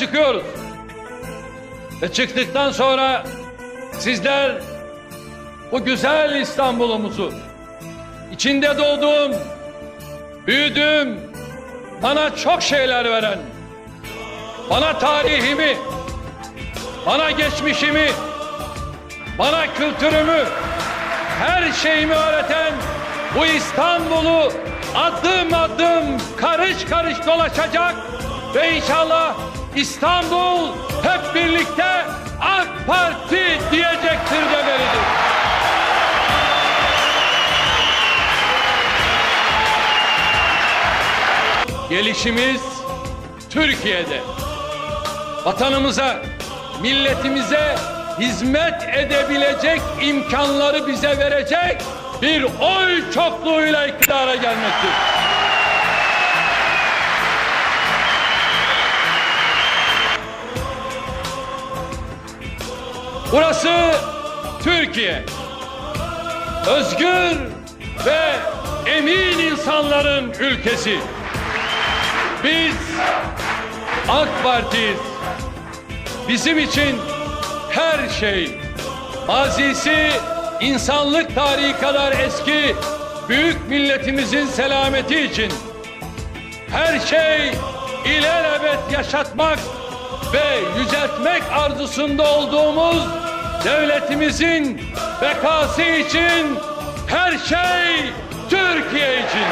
çıkıyoruz. Ve çıktıktan sonra sizler bu güzel İstanbul'umuzu içinde doğduğum, büyüdüğüm, bana çok şeyler veren, bana tarihimi, bana geçmişimi, bana kültürümü, her şeyimi öğreten bu İstanbul'u adım adım karış karış dolaşacak ve inşallah İstanbul hep birlikte AK Parti diyecektir demelidir. Gelişimiz Türkiye'de. Vatanımıza, milletimize hizmet edebilecek imkanları bize verecek bir oy çokluğuyla iktidara gelmektir. Burası Türkiye. Özgür ve emin insanların ülkesi. Biz AK Parti'yiz. Bizim için her şey mazisi insanlık tarihi kadar eski büyük milletimizin selameti için her şey ilelebet yaşatmak ve yüceltmek arzusunda olduğumuz devletimizin bekası için her şey Türkiye için.